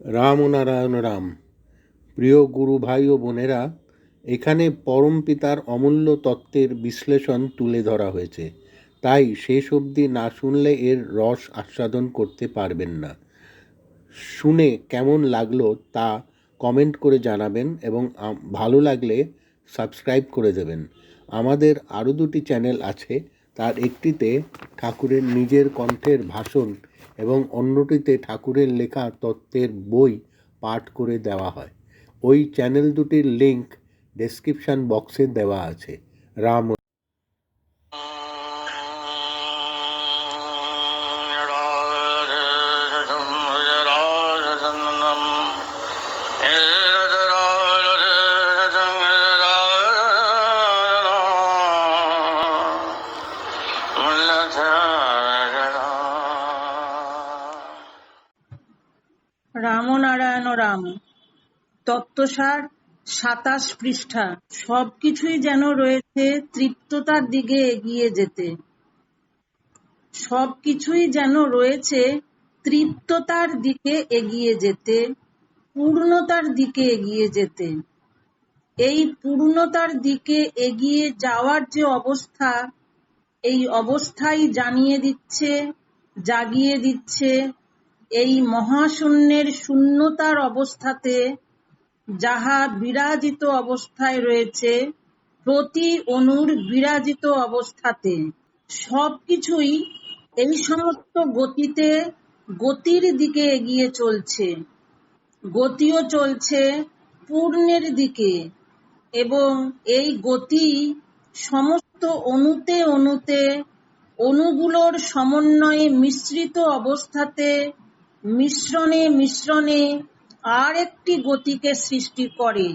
রাম ও নারায়ণ রাম। প্রিয় গুরু ভাই ও বোনেরা, এখানে পরম পিতার অমূল্য তত্ত্বের বিশ্লেষণ তুলে ধরা হয়েছে। তাই শেষ অবধি না শুনলে এর রস আস্বাদন করতে পারবেন না। শুনে কেমন লাগল তা কমেন্ট করে জানাবেন এবং ভালো লাগলে সাবস্ক্রাইব করে দেবেন। আমাদের আরও দুটি চ্যানেল আছে, তার একটিতে ঠাকুরের নিজের কণ্ঠের ভাষণ এবং অন্যটিতে ঠাকুরের লেখা তত্ত্বের বই পাঠ করে দেওয়া হয়। ওই চ্যানেল দুটির লিংক ডেসক্রিপশান বক্সে দেওয়া আছে। রাম তত্ত্বসার, সাতাশ পৃষ্ঠা, সবকিছুই যেন রয়েছে তৃপ্ততার দিকে এগিয়ে যেতে। সবকিছুই যেন রয়েছে তৃপ্ততার দিকে এগিয়ে যেতে, পূর্ণতার দিকে এগিয়ে যেতে। এই পূর্ণতার দিকে এগিয়ে যাওয়ার যে অবস্থা, এই অবস্থাই জানিয়ে দিচ্ছে, জাগিয়ে দিচ্ছে এই মহাশূন্যের শূন্যতার অবস্থাতে যাহা বিরাজিত অবস্থায় রয়েছে, প্রতি অণুর বিরাজিত অবস্থাতে। সবকিছুই এই সমস্ত গতিতে গতির দিকে এগিয়ে চলছে। গতিও চলছে পূর্ণের দিকে এবং এই গতি সমস্ত অণুতে অণুতে অণুগুলোর সমন্বয়ে মিশ্রিত অবস্থাতে মিশ্রণে মিশ্রণে আর একটি গতিকে সৃষ্টি করে।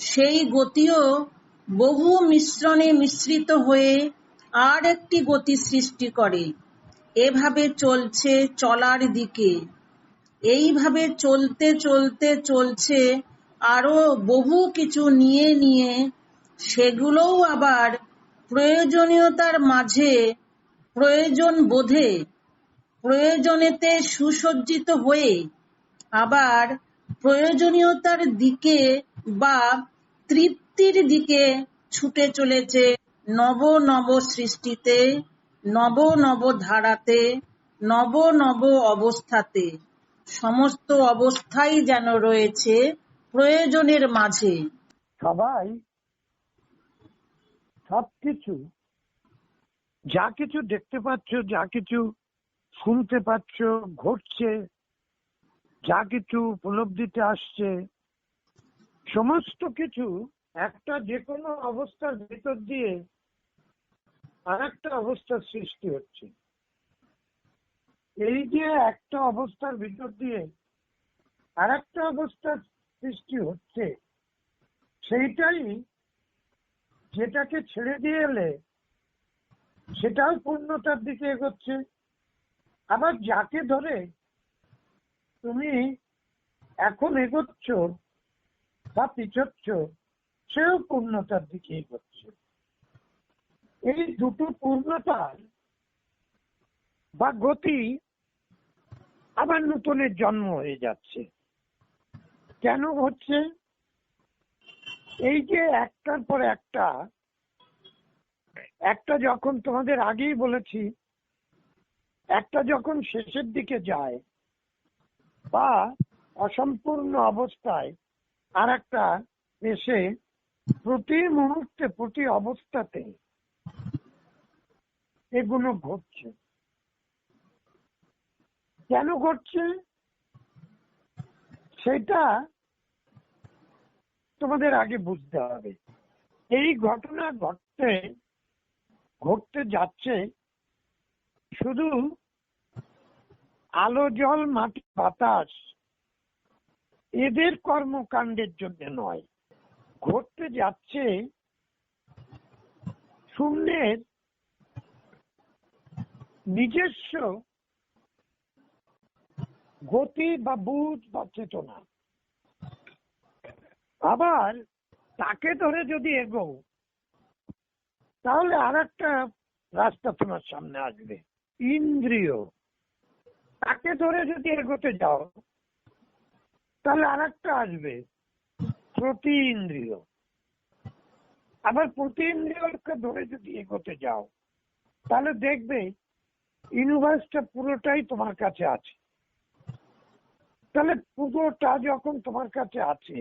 সেই গতিও বহু মিশ্রণে মিশ্রিত হয়ে আর একটি গতি সৃষ্টি করে। এভাবে চলছে চলার দিকে। এইভাবে চলতে চলতে চলছে আরও বহু কিছু নিয়ে নিয়ে সেগুলোও আবার প্রয়োজনীয়তার মাঝে প্রয়োজন বোধে প্রয়োজনেতে সুসজ্জিত হয়ে আবার প্রয়োজনীয়তার দিকে বা তৃপ্তির দিকে ছুটে চলেছে নব নব সৃষ্টিতে, নব নব ধারাতে, নব নব অবস্থাতে। সমস্ত অবস্থাই যেন রয়েছে প্রয়োজনের মাঝে। সবাই সবকিছু, যা কিছু দেখতে পাচ্ছ, যা কিছু শুনতে পাচ্ছ, ঘটছে যা কিছু উপলব্ধিতে আসছে, সমস্ত কিছু একটা যে কোনো অবস্থার ভিতর দিয়ে আর একটা অবস্থার সৃষ্টি হচ্ছে। এই যে একটা অবস্থার ভিতর দিয়ে আর একটা অবস্থার সৃষ্টি হচ্ছে, সেইটাই যেটাকে ছেড়ে দিয়ে এলে সেটাও পূর্ণতার দিকে এগোচ্ছে। আবার যাকে ধরে তুমি এখন এগোচ্ছ বা পিছোচ্ছ, সেও পূর্ণতার দিকে এগোচ্ছে। এই দুটো পূর্ণতার বা গতি আবার নতুনের জন্ম হয়ে যাচ্ছে। কেন হচ্ছে? এই যে একটার পর একটা একটা যখন তোমাদের আগেই বলেছি, একটা যখন শেষের দিকে যায় বা অসম্পূর্ণ অবস্থায় আর একটা এসে প্রতি মুহূর্তে, প্রতি অবস্থাতে এগুলো ঘটছে। কেন ঘটছে? সেটা তোমাদের আগে বুঝতে হবে। এই ঘটনা ঘটতে ঘটতে যাচ্ছে শুধু আলো, জল, মাটি, বাতাস এদের কর্মকাণ্ডের জন্য নয়। ঘটতে যাচ্ছে শূন্যের নিজস্ব গতি বা বুধ বা চেতনা। আবার তাকে ধরে যদি এগো, তাহলে আর একটা রাস্তা তোমার সামনে আসবে। ইন্দ্রিয়। তাকে ধরে যদি এগোতে যাও, তাহলে আর একটা আসবে, প্রতি ইন্দ্রিয়। আবার প্রতি ইন্দ্রিয়কে ধরে যদি এগোতে যাও, তাহলে দেখবে ইউনিভার্সটা পুরোটাই তোমার কাছে আছে। তাহলে পুরোটা যখন তোমার কাছে আছে,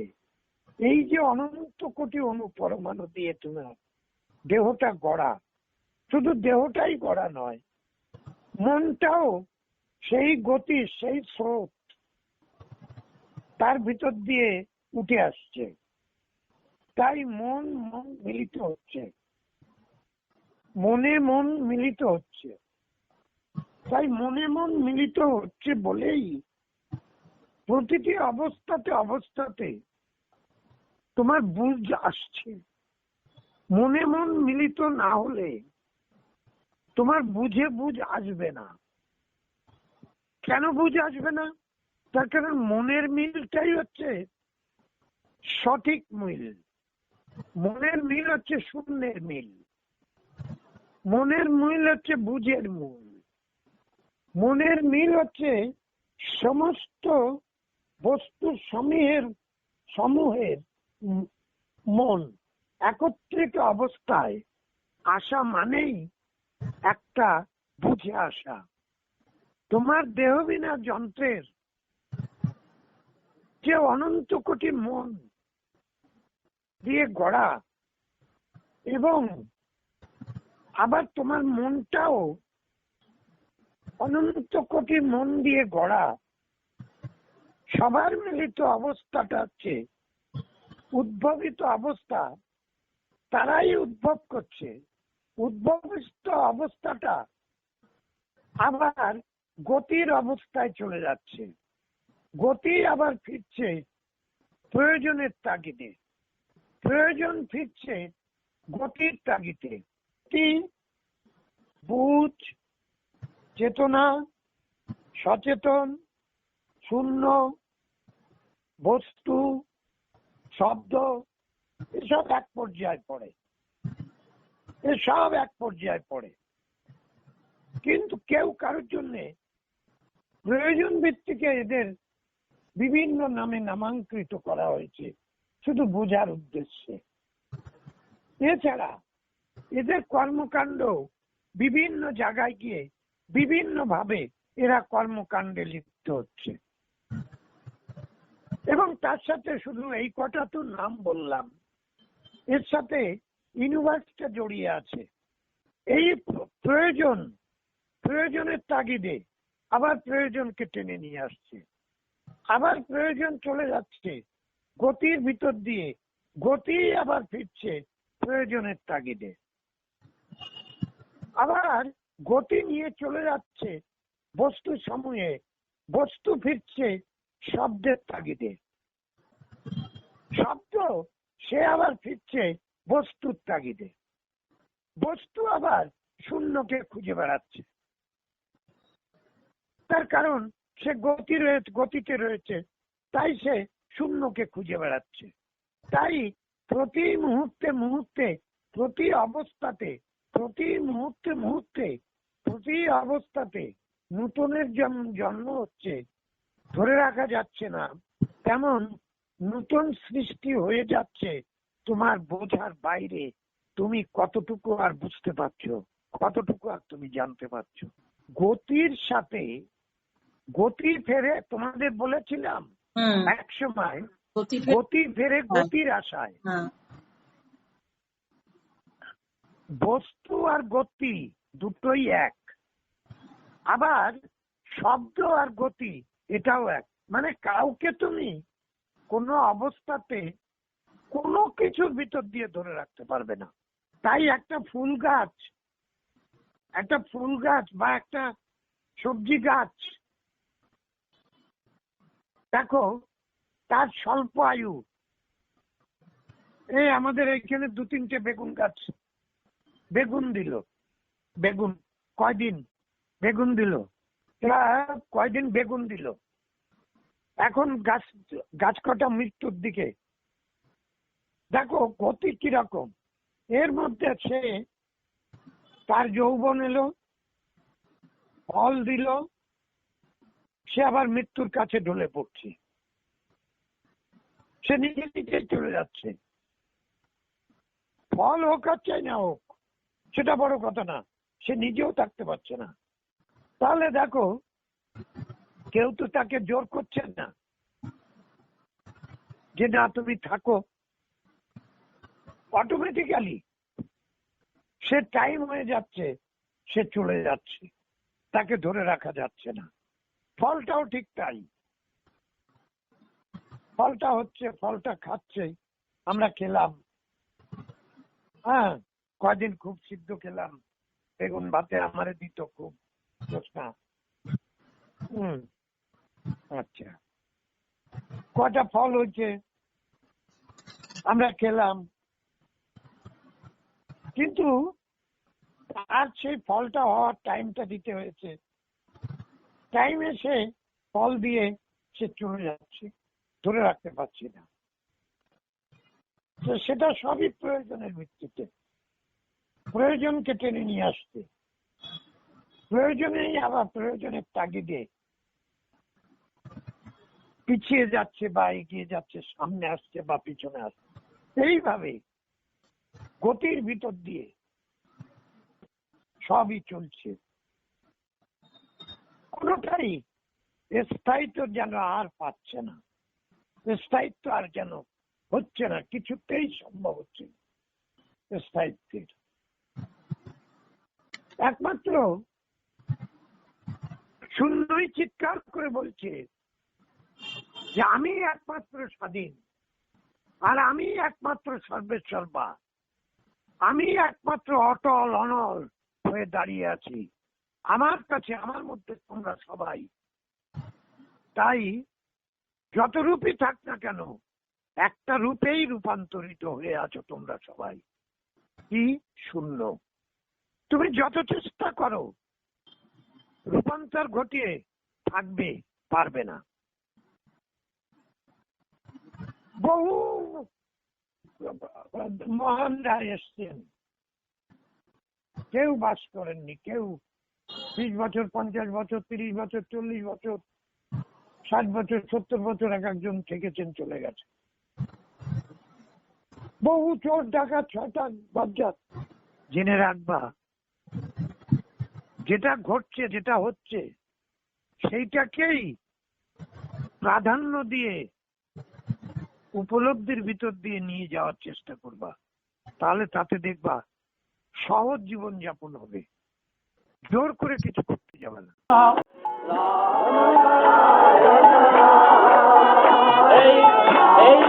এই যে অনন্ত কোটি অনু পরমাণু দিয়ে তোমার দেহটা গড়া, শুধু দেহটাই গড়া নয়, মনটাও সেই গতি, সেই স্রোত তার ভিতর দিয়ে উঠে আসছে। তাই মন মন মিলিত হচ্ছে। মনে মন মিলিত হচ্ছে। তাই মনে মন মিলিত হচ্ছে বলেই প্রতিটি অবস্থাতে অবস্থাতে তোমার বুঝ আসছে। মনে মন মিলিত না হলে তোমার বুঝে বুঝ আসবে না। কেন বুঝে আসবে না? তার কারণ মনের মিলটাই হচ্ছে সঠিক মিল। মনের মিল হচ্ছে শূন্যের মিল। মনের মিল হচ্ছে বুঝের মূল। মনের মিল হচ্ছে সমস্ত বস্তু সমূহের সমূহের মন। একত্রিত অবস্থায় আসা মানেই একটা বুঝে আসা। তোমার দেহবিনা যন্ত্রের যে অনন্ত কোটি মন দিয়ে গড়া এবং আবার তোমার মনটাও অনন্ত কোটি মন দিয়ে গড়া, সবার মিলিত অবস্থাটা হচ্ছে উদ্ভবিত অবস্থা, তারাই উদ্ভব করছে। উদ্ভবিত অবস্থাটা আবার গতির অবস্থায় চলে যাচ্ছে। গতি আবার ফিরছে প্রয়োজনের তাগিদে। প্রয়োজন ফিরছে গতির তাগিদে। বুঝ, চেতনা, সচেতন, শূন্য, বস্তু, শব্দ, এসব এক পর্যায়ে পড়ে। এসব এক পর্যায়ে পড়ে। কিন্তু কেউ কারোর জন্য প্রয়োজন ভিত্তিকে এদের বিভিন্ন নামে নামাঙ্কৃত করা হয়েছে। শুধু বোঝার উদ্দেশ্যে। এছাড়া এদের কর্মকাণ্ড বিভিন্ন জায়গায় গিয়ে বিভিন্ন ভাবে এরা কর্মকাণ্ডে লিপ্ত হচ্ছে। এবং তার সাথে শুধু এই কটা তো নাম বললাম, এর সাথে ইউনিভার্সটা জড়িয়ে আছে। এই প্রয়োজন, প্রয়োজনের তাগিদে আবার প্রয়োজনকে টেনে নিয়ে আসছে। আবার প্রয়োজন চলে যাচ্ছে। গতির ভিতর দিয়ে গতি আবার ফিরছে প্রয়োজনের তাগিদে। আবার গতি নিয়ে চলে যাচ্ছে বস্তু সমূহে বস্তু ফিরছে শব্দের তাগিদে। শব্দ, সে আবার ফিরছে বস্তুর তাগিদে। বস্তু আবার শূন্যকে খুঁজে বেড়াচ্ছে। তার কারণ সে গতি রয়েছে গতিতে রয়েছে। তাই সে শূন্যকে খুঁজে বেড়াচ্ছে। তাই প্রতি মুহূর্তে মুহূর্তে, প্রতি অবস্থাতে, প্রতি মুহূর্তে মুহূর্তে, প্রতি অবস্থাতে নূতনের জন্ম হচ্ছে। ধরে রাখা যাচ্ছে না। তেমন নূতন সৃষ্টি হয়ে যাচ্ছে তোমার বোঝার বাইরে। তুমি কতটুকু আর বুঝতে পারছ? কতটুকু আর তুমি জানতে পারছ? গতির সাথে গতি ফেরে তোমাদের বলেছিলাম। এক সময় গতি ফেরে গতির আশায়। হ্যাঁ। বস্তু আর গতি দুটোই এক। আবার শব্দ আর গতি এটাও এক। মানে কাউকে তুমি কোনো অবস্থাতে কোনো কিছুর ভিতর দিয়ে ধরে রাখতে পারবে না। তাই একটা ফুল গাছ একটা ফুল গাছ বা একটা সবজি গাছ দেখো, তার স্বল্প আয়ু। এই আমাদের এইখানে দু তিনটে বেগুন গাছ। বেগুন দিল। বেগুন, কয়দিন? বেগুন দিল। এরা কয়দিন বেগুন দিল? এখন গাছ গাছ কটা মৃত্যুর দিকে? দেখো, গতি কীরকম? এর মধ্যে সে তার যৌবন এলো, ফল দিল সে আবার মৃত্যুর কাছে ঢলে পড়ছে। সে নিজে নিজেই চলে যাচ্ছে। ফল হোক আর চাই না হোক, সেটা বড় কথা না, সে নিজেও থাকতে পারছে না। তাহলে দেখো, কেউ তো তাকে জোর করছেন না যে না, তুমি থাকো। অটোমেটিক্যালি সে টাইম হয়ে যাচ্ছে, সে চলে যাচ্ছে। তাকে ধরে রাখা যাচ্ছে না। ফলটাও ঠিক তাই। ফলটা হচ্ছে, ফলটা খাচ্ছে, আমরা খেলাম। হ্যাঁ কয়দিন খুব সিদ্ধ খেলাম, বেগুন ভাতে আমারে দিত খুব জোৎস্না হুম আচ্ছা। কটা ফল হয়েছে? আমরা খেলাম। কিন্তু আর সেই ফলটা হওয়ার টাইমটা দিতে হয়েছে। টাইম এসে ফল দিয়ে সে চলে যাচ্ছে, ধরে রাখতে পারছি না। তো সেটা সবই প্রয়োজনের ভিত্তিতে। প্রয়োজনকে টেনে নিয়ে আসতে। প্রয়োজনেই আবার প্রয়োজনের তাগিদে পিছিয়ে যাচ্ছে বা এগিয়ে যাচ্ছে, সামনে আসছে বা পিছনে আসছে। এইভাবে গতির ভিতর দিয়ে সবই চলছে। কোনটাই স্থায়িত্ব যেন আর পাচ্ছে না। স্থায়িত্ব আর যেন হচ্ছে না, কিছুতেই সম্ভব হচ্ছে না স্থায়িত্বের। একমাত্র শূন্যই চিৎকার করে বলছে যে, আমি একমাত্র স্বাধীন আর আমি একমাত্র সর্বেসর্বা আমি একমাত্র অটল অনল হয়ে দাঁড়িয়ে আছি। আমার কাছে, আমার মধ্যে তোমরা সবাই। তাই যত রূপই থাক না কেন, একটা রূপেই রূপান্তরিত হয়ে আছো তোমরা সবাই। কি শূন্য। তুমি যত চেষ্টা করো, রূপান্তর ঘটিয়ে থাকবে, পারবে না। বহু মহানরা এসছেন। কেউ বাস করেননি, কেউ বিশ বছর, পঞ্চাশ বছর, তিরিশ বছর, চল্লিশ বছর, ষাট বছর, সত্তর বছর এক একজন থেকেছেন, চলে গেছে। বহু চোর, ডাকাত ছটাক বজ্জাত, জেনে রাখবা, যেটা ঘটছে, যেটা হচ্ছে, সেইটাকেই প্রাধান্য দিয়ে, উপলব্ধির ভিতর দিয়ে নিয়ে যাওয়ার চেষ্টা করবা। তাহলে তাতে দেখবা, সহজ জীবন যাপন হবে। জোর করে কিছু করতে যাবে না। এই এই